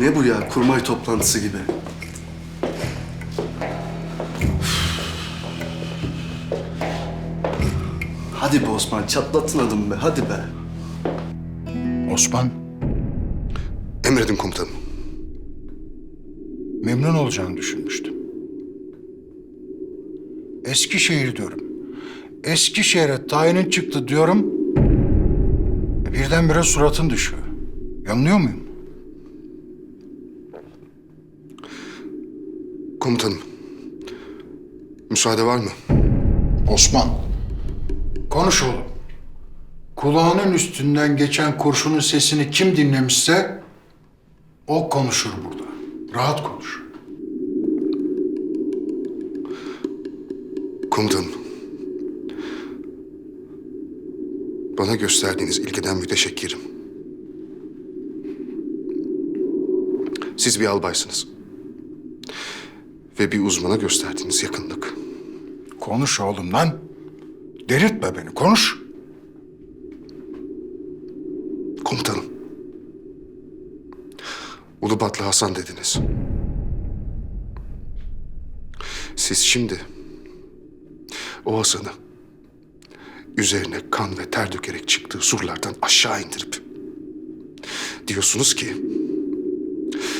Ne bu ya? Kurmay toplantısı gibi. Hadi be Osman, çatlattın adımı be. Hadi be. Osman, Emredin komutanım. memnun olacağını düşünmüştüm. Eskişehir diyorum. Eskişehir'e tayinin çıktı diyorum. Birdenbire suratın düşüyor. Yanılıyor muyum? Komutanım. Müsaade var mı? Osman, konuş oğlum. Kulağının üstünden geçen kurşunun sesini kim dinlemişse o konuşur burada. Rahat konuş. Komutanım. Bana gösterdiğiniz ilgiden müteşekkirim. Siz bir albaysınız. Ve bir uzmana gösterdiğiniz yakınlık. Konuş oğlum lan. Delirtme beni, konuş. Komutanım. Ulubatlı Hasan dediniz. Siz şimdi o Hasan'ı üzerine kan ve ter dökerek çıktığı surlardan aşağı indirip diyorsunuz ki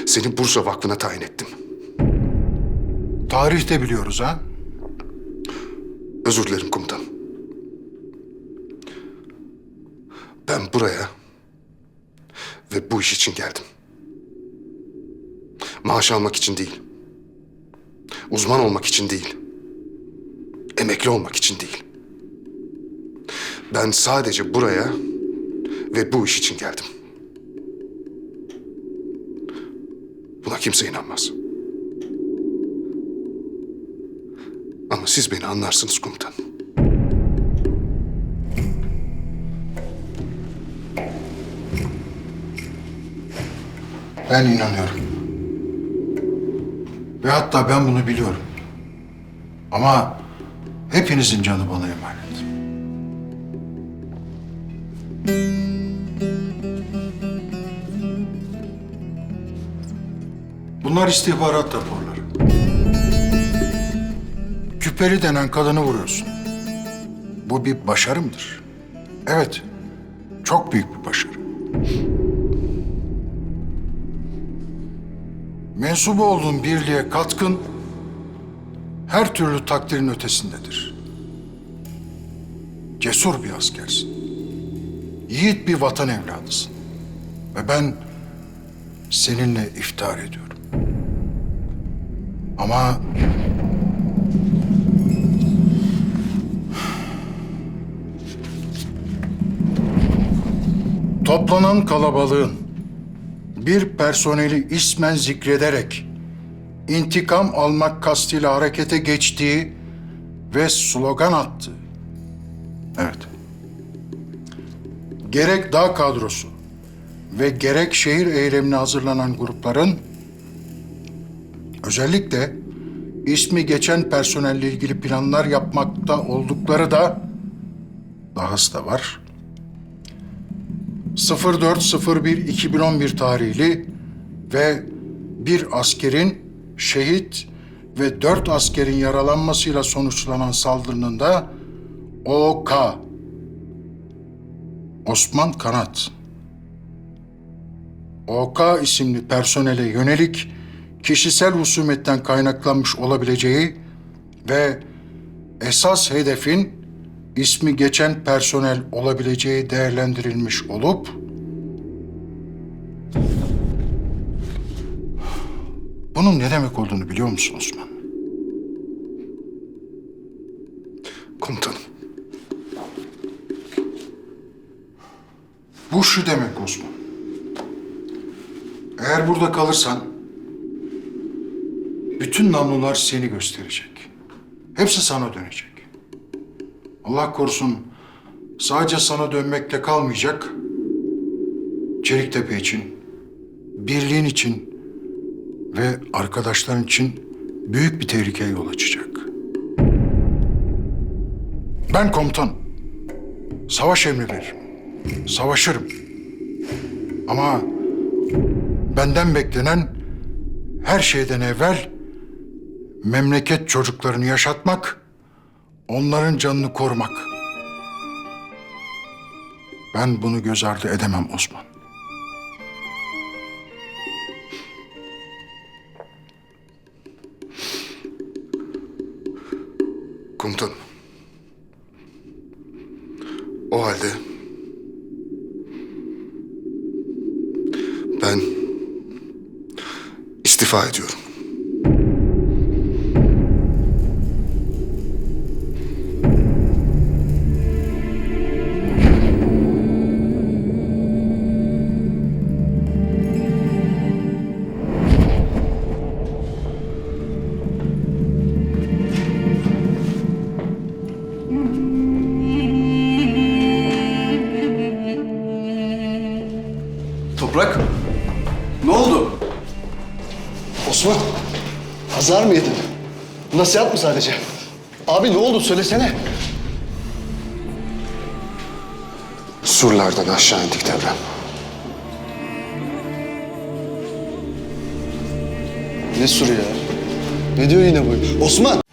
seni Bursa Vakfı'na tayin ettim. Tarihte biliyoruz ha. Özür dilerim komutanım. Ben buraya ve bu iş için geldim. Maaş almak için değil. Uzman olmak için değil. Emekli olmak için değil. Ben sadece buraya ve bu iş için geldim. Buna kimse inanmaz. Ama siz beni anlarsınız komutanım. Ben inanıyorum. Ve hatta ben bunu biliyorum. Ama hepinizin canı bana emanet. Bunlar istihbarat raporları. Küpeli denen kadını vuruyorsun. Bu bir başarı mıdır? Evet, çok büyük bir başarı. mensubu olduğun birliğe katkın her türlü takdirin ötesindedir. Cesur bir askersin. Yiğit bir vatan evladısın. Ve ben seninle iftihar ediyorum. Ama toplanan kalabalığın bir personeli ismen zikrederek intikam almak kastıyla harekete geçtiği ve slogan attı. Evet. Gerek dağ kadrosu ve gerek şehir eylemine hazırlanan grupların özellikle ismi geçen personelle ilgili planlar yapmakta oldukları da dahası da var. 04.01.2011 tarihli ve bir askerin şehit ve dört askerin yaralanmasıyla sonuçlanan saldırının da OK Osman Kanat. OK isimli personele yönelik kişisel husumetten kaynaklanmış olabileceği ve esas hedefin ismi geçen personel olabileceği değerlendirilmiş olup bunun ne demek olduğunu biliyor musun Osman? Komutanım. Bu şu demek Osman. Eğer burada kalırsan bütün namlular seni gösterecek. Hepsi sana dönecek. Allah korusun sadece sana dönmekle kalmayacak. Çeliktepe için, birliğin için ve arkadaşların için büyük bir tehlikeye yol açacak. Ben komutan. Savaş emri veririm. Savaşırım. Ama Benden beklenen her şeyden evvel memleket çocuklarını yaşatmak, onların canını korumak. Ben bunu göz ardı edemem Osman. Komutanım. O halde ben istifa ediyorum. Toprak. Ne oldu? Osman, azar mı yedin? Nasihat mı sadece? Abi ne oldu söylesene. Surlardan aşağı indik devrem. Ne suru ya? Ne diyor yine bu? Osman!